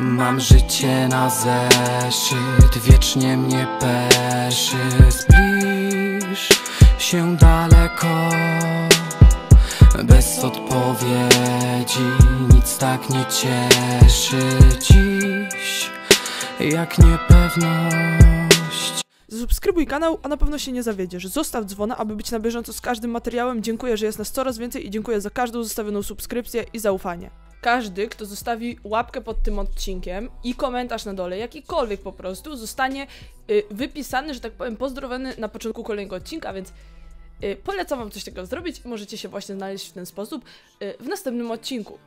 Mam życie na zeszyt, wiecznie mnie peszy Zbliż się daleko Bez odpowiedzi nic tak nie cieszy dziś Jak niepewność Zasubskrybuj kanał, a na pewno się nie zawiedziesz. Zostaw dzwona, aby być na bieżąco z każdym materiałem. Dziękuję, że jest nas coraz więcej i dziękuję za każdą zostawioną subskrypcję i zaufanie. Każdy, kto zostawi łapkę pod tym odcinkiem i komentarz na dole, jakikolwiek po prostu, zostanie y, wypisany, że tak powiem, pozdrowiony na początku kolejnego odcinka, więc y, polecam wam coś takiego zrobić możecie się właśnie znaleźć w ten sposób y, w następnym odcinku.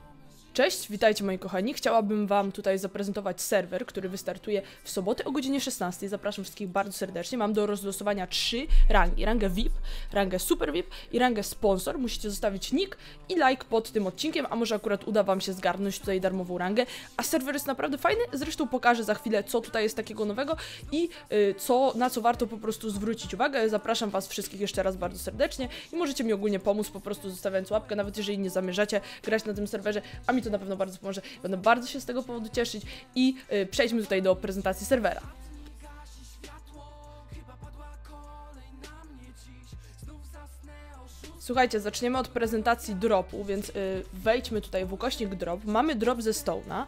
Cześć, witajcie moi kochani. Chciałabym Wam tutaj zaprezentować serwer, który wystartuje w sobotę o godzinie 16. Zapraszam wszystkich bardzo serdecznie. Mam do rozlosowania trzy rangi. Rangę VIP, rangę Super VIP i rangę Sponsor. Musicie zostawić nick i like pod tym odcinkiem, a może akurat uda Wam się zgarnąć tutaj darmową rangę. A serwer jest naprawdę fajny, zresztą pokażę za chwilę, co tutaj jest takiego nowego i y, co, na co warto po prostu zwrócić uwagę. Zapraszam Was wszystkich jeszcze raz bardzo serdecznie i możecie mi ogólnie pomóc po prostu zostawiając łapkę, nawet jeżeli nie zamierzacie grać na tym serwerze, a mi to na pewno bardzo pomoże. Będę bardzo się z tego powodu cieszyć i y, przejdźmy tutaj do prezentacji serwera. Słuchajcie, zaczniemy od prezentacji dropu, więc y, wejdźmy tutaj w ukośnik drop. Mamy drop ze Stone'a,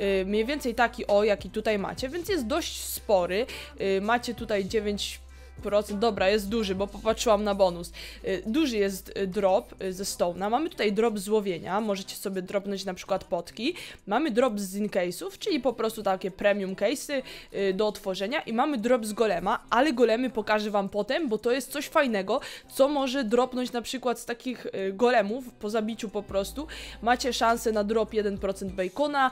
y, mniej więcej taki o, jaki tutaj macie, więc jest dość spory. Y, macie tutaj 9 procent. Dobra, jest duży, bo popatrzyłam na bonus. Y, Duży jest y, drop y, ze Stone'a. Mamy tutaj drop z łowienia. Możecie sobie dropnąć na przykład potki. Mamy drop z incase'ów, czyli po prostu takie premium case'y do otworzenia. I mamy drop z golema, ale golemy pokażę wam potem, bo to jest coś fajnego, co może dropnąć na przykład z takich golemów po zabiciu po prostu. Macie szansę na drop 1% bacona,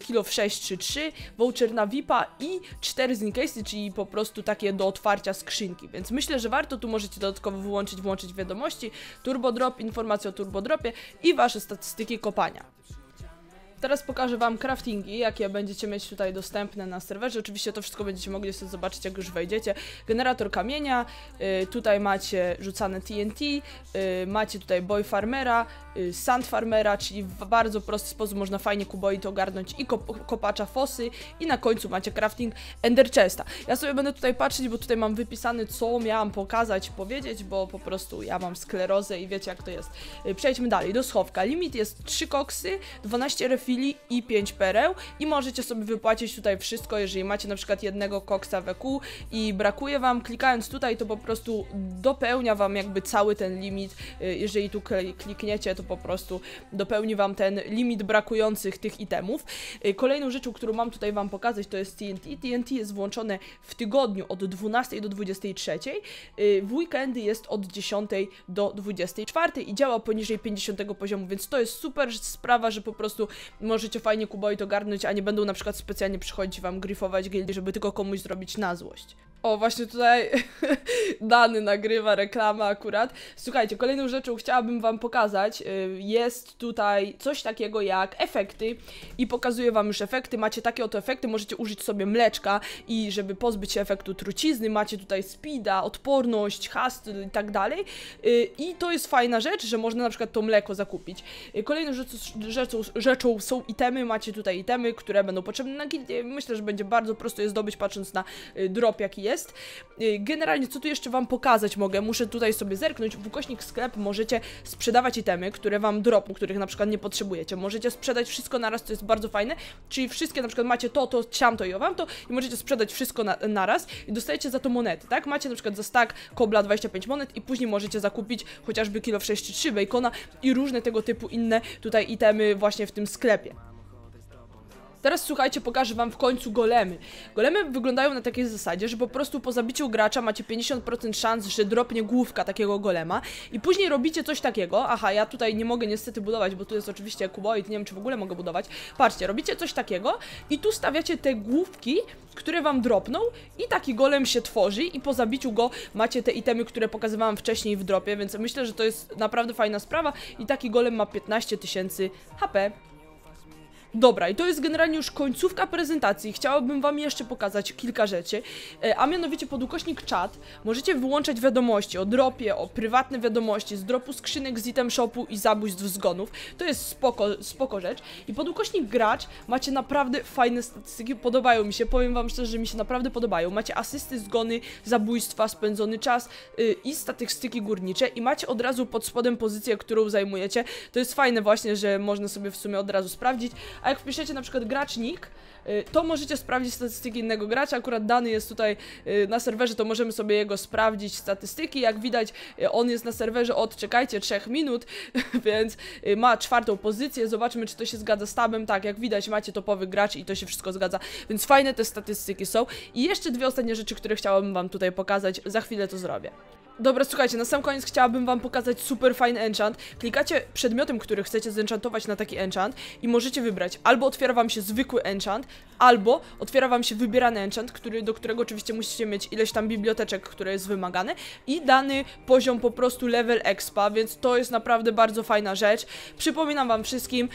kilo w 6 czy 3, voucher na VIPa i 4 z incase'y, czyli po prostu takie do otwarcia skrzynki. Więc myślę, że warto tu możecie dodatkowo wyłączyć, włączyć wiadomości, turbo drop, informacje o turbo dropie i wasze statystyki kopania. Teraz pokażę Wam craftingi, jakie będziecie mieć tutaj dostępne na serwerze. Oczywiście to wszystko będziecie mogli sobie zobaczyć, jak już wejdziecie. Generator kamienia, y, tutaj macie rzucane TNT, y, macie tutaj boy farmera, y, sand farmera, czyli w bardzo prosty sposób można fajnie kuboid ogarnąć i kop kopacza fosy i na końcu macie crafting ender chesta. Ja sobie będę tutaj patrzeć, bo tutaj mam wypisane, co miałam pokazać, powiedzieć, bo po prostu ja mam sklerozę i wiecie, jak to jest. Y, Przejdźmy dalej, do schowka. Limit jest 3 koksy, 12 refili i 5 pereł i możecie sobie wypłacić tutaj wszystko, jeżeli macie na przykład jednego koksa w EQ i brakuje Wam, klikając tutaj to po prostu dopełnia Wam jakby cały ten limit, Y, jeżeli tu kli- klikniecie to po prostu dopełni Wam ten limit brakujących tych itemów. Y, Kolejną rzeczą, którą mam tutaj Wam pokazać to jest TNT. TNT jest włączone w tygodniu od 12 do 23, y, w weekendy jest od 10 do 24 i działa poniżej 50 poziomu, więc to jest super sprawa, że po prostu możecie fajnie kuboid ogarnąć, a nie będą na przykład specjalnie przychodzić wam gryfować gildii, żeby tylko komuś zrobić na złość. O, właśnie tutaj dany nagrywa reklama akurat. Słuchajcie, kolejną rzeczą chciałabym wam pokazać, y, jest tutaj coś takiego jak efekty i pokazuję wam już efekty. Macie takie oto efekty, możecie użyć sobie mleczka i żeby pozbyć się efektu trucizny, macie tutaj speeda, odporność, hast i tak dalej. Y, I to jest fajna rzecz, że można na przykład to mleko zakupić. Y, Kolejną rzeczą, rzeczą, rzeczą są itemy, macie tutaj itemy, które będą potrzebne na. Myślę, że będzie bardzo prosto je zdobyć patrząc na drop jaki jest. Y, Generalnie co tu jeszcze wam pokazać mogę? Muszę tutaj sobie zerknąć. W ukośnik sklep możecie sprzedawać itemy, które wam dropną, których na przykład nie potrzebujecie. Możecie sprzedać wszystko naraz, co jest bardzo fajne, czyli wszystkie na przykład macie to, to, ciamto i owam to i możecie sprzedać wszystko na, naraz i dostajecie za to monety, tak? Macie na przykład za stack kobla 25 monet i później możecie zakupić chociażby kilo w 6 czy 3 bacona i różne tego typu inne tutaj itemy właśnie w tym sklepie. Teraz słuchajcie, pokażę wam w końcu golemy. Golemy wyglądają na takiej zasadzie, że po prostu po zabiciu gracza macie 50% szans, że dropnie główka takiego golema i później robicie coś takiego, aha, ja tutaj nie mogę niestety budować, bo tu jest oczywiście kuboid, nie wiem czy w ogóle mogę budować. Patrzcie, robicie coś takiego i tu stawiacie te główki, które wam dropną i taki golem się tworzy i po zabiciu go macie te itemy, które pokazywałam wcześniej w dropie, więc myślę, że to jest naprawdę fajna sprawa i taki golem ma 15 tysięcy HP. Dobra, i to jest generalnie już końcówka prezentacji. Chciałabym wam jeszcze pokazać kilka rzeczy, e, a mianowicie pod ukośnik czat możecie wyłączać wiadomości o dropie, o prywatne wiadomości z dropu skrzynek z item shopu i zabójstw zgonów. To jest spoko, spoko rzecz. I pod ukośnik gracz macie naprawdę fajne statystyki, podobają mi się, powiem wam szczerze, że mi się naprawdę podobają. Macie asysty, zgony, zabójstwa, spędzony czas yy, i statystyki górnicze i macie od razu pod spodem pozycję, którą zajmujecie. To jest fajne właśnie, że można sobie w sumie od razu sprawdzić, a jak wpiszecie na przykład gracznik, y, to możecie sprawdzić statystyki innego gracza, akurat dany jest tutaj y, na serwerze, to możemy sobie jego sprawdzić statystyki, jak widać y, on jest na serwerze od, czekajcie, 3 minut, więc ma czwartą pozycję, zobaczmy czy to się zgadza z tabem, tak, jak widać macie topowy gracz i to się wszystko zgadza, więc fajne te statystyki są. I jeszcze dwie ostatnie rzeczy, które chciałabym wam tutaj pokazać, za chwilę to zrobię. Dobra, słuchajcie, na sam koniec chciałabym wam pokazać super fajny enchant. Klikacie przedmiotem, który chcecie zenchantować na taki enchant i możecie wybrać albo otwiera wam się zwykły enchant, albo otwiera wam się wybierany enchant, który, do którego oczywiście musicie mieć ileś tam biblioteczek, które jest wymagane i dany poziom po prostu level expa, więc to jest naprawdę bardzo fajna rzecz. Przypominam wam wszystkim,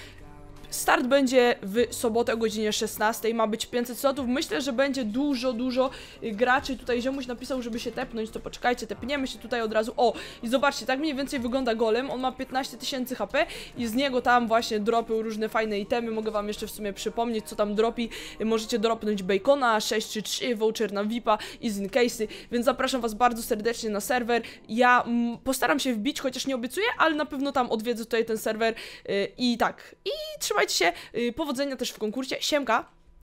Start będzie w sobotę o godzinie 16, ma być 500 slotów. Myślę, że będzie dużo, dużo y, graczy. Tutaj ziomuś napisał, żeby się tepnąć, to poczekajcie, tepniemy się tutaj od razu. O, i zobaczcie, tak mniej więcej wygląda golem. On ma 15 tysięcy HP i z niego tam właśnie dropią różne fajne itemy. Mogę wam jeszcze w sumie przypomnieć, co tam dropi. Możecie dropnąć bacona, 6 czy 3, voucher na VIPa i z incase'y, więc zapraszam was bardzo serdecznie na serwer. Ja mm, postaram się wbić, chociaż nie obiecuję, ale na pewno tam odwiedzę tutaj ten serwer yy, i tak. I trzymajcie się, yy, powodzenia też w konkursie. Siemka!